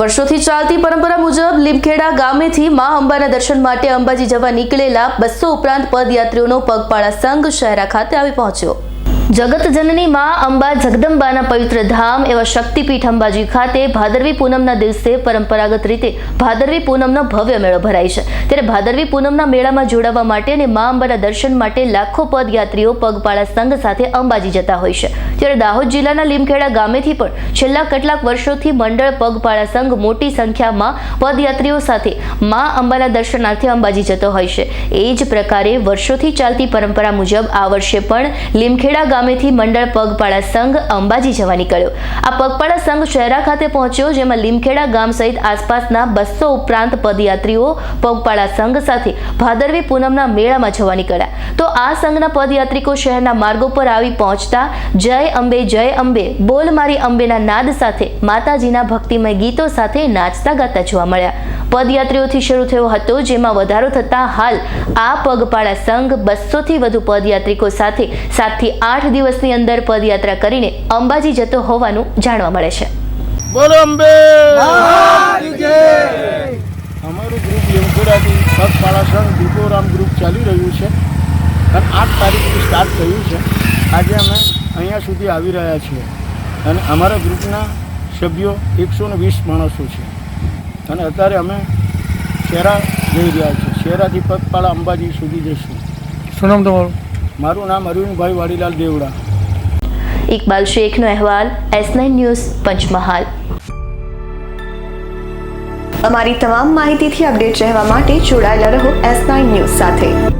વર્ષોથી ચાલતી પરંપરા મુજબ લીમખેડા ગામેથી મા અંબાના દર્શન માટે અંબાજી જવા નીકળેલા બસો ઉપરાંત પદયાત્રીઓનો પગપાળા સંઘ શહેરા ખાતે આવી પહોંચ્યો. જગત જનની મા અંબા જગદંબાના પવિત્ર ધામ એવા શક્તિપીઠ અંબાજી ખાતે ભાદરવી પૂનમના દિવસે પરંપરાગત રીતે ભાદરવી પૂનમનો ભવ્ય મેળો ભરાય છે. ત્યારે ભાદરવી પૂનમના મેળામાં જોડાવા માટે અને મા અંબાના દર્શન માટે લાખો પદયાત્રીઓ પગપાળા સંઘ સાથે અંબાજી જતા હોય છે. ત્યારે દાહોદ જિલ્લાના લીમખેડા ગામેથી પણ છેલ્લા કેટલાક વર્ષોથી મંડળ પગપાળા સંઘ મોટી સંખ્યામાં પદયાત્રીઓ સાથે મા અંબાના દર્શનાર્થે અંબાજી જતો હોય છે. એ જ પ્રકારે વર્ષોથી ચાલતી પરંપરા મુજબ આ વર્ષે પણ લીમખેડા ગામેથી મંડળ પગપાળા સંઘ અંબાજી જવા નીકળ્યો આ પગપાળા સંઘ શહેરા ખાતે પહોંચ્યો, જેમાં લીમખેડા ગામ સહિત આસપાસના બસો ઉપરાંત પદયાત્રીઓ પગપાળા સંઘ સાથે ભાદરવી પૂનમના મેળામાં જવા નીકળ્યા તો આ સંઘના પદયાત્રિકો શહેરના માર્ગો પર આવી પહોંચતા જય અંબે જય અંબે, બોલ મારી અંબેના નાદ સાથે, માતાજીના ભક્તિમય ગીતો સાથે નાચતા ગાતા જોવા મળ્યા. પદયાત્રીઓથી શરૂ થયો હતો જેમાં વધારો થતાં હાલ આ પગપાળા સંઘ બસોથી વધુ પદયાત્રિકો સાથે સાતથી આઠ દિવસની અંદર પદયાત્રા કરીને અંબાજી જતો હોવાનું જાણવા મળે છે. બોલો અંબે! અમારું ગ્રુપ લીમખોડાથી પગપાળા સંઘ દીપોરામ ગ્રુપ ચાલી રહ્યું છે. અને આઠ તારીખથી સ્ટાર્ટ થયું છે. આજે અમે અહીંયા સુધી આવી રહ્યા છીએ. અને અમારા ગ્રુપના સભ્યો એકસો ને વીસ માણસો છે. અને અત્યારે અમે શેરા જઈ રહ્યા છીએ. શેરાથી પગપાળા અંબાજી સુધી જઈશું. શું નામ તમારું? મારું નામ અરવિંદભાઈ વાડીલાલ દેવડા. ઇકબાલ શેખનો અહેવાલ એસ નાઇન ન્યૂઝ પંચમહાલ. અમારી તમામ માહિતીથી અપડેટ રહેવા માટે જોડાયેલા રહો એસ નાઇન ન્યૂઝ સાથે.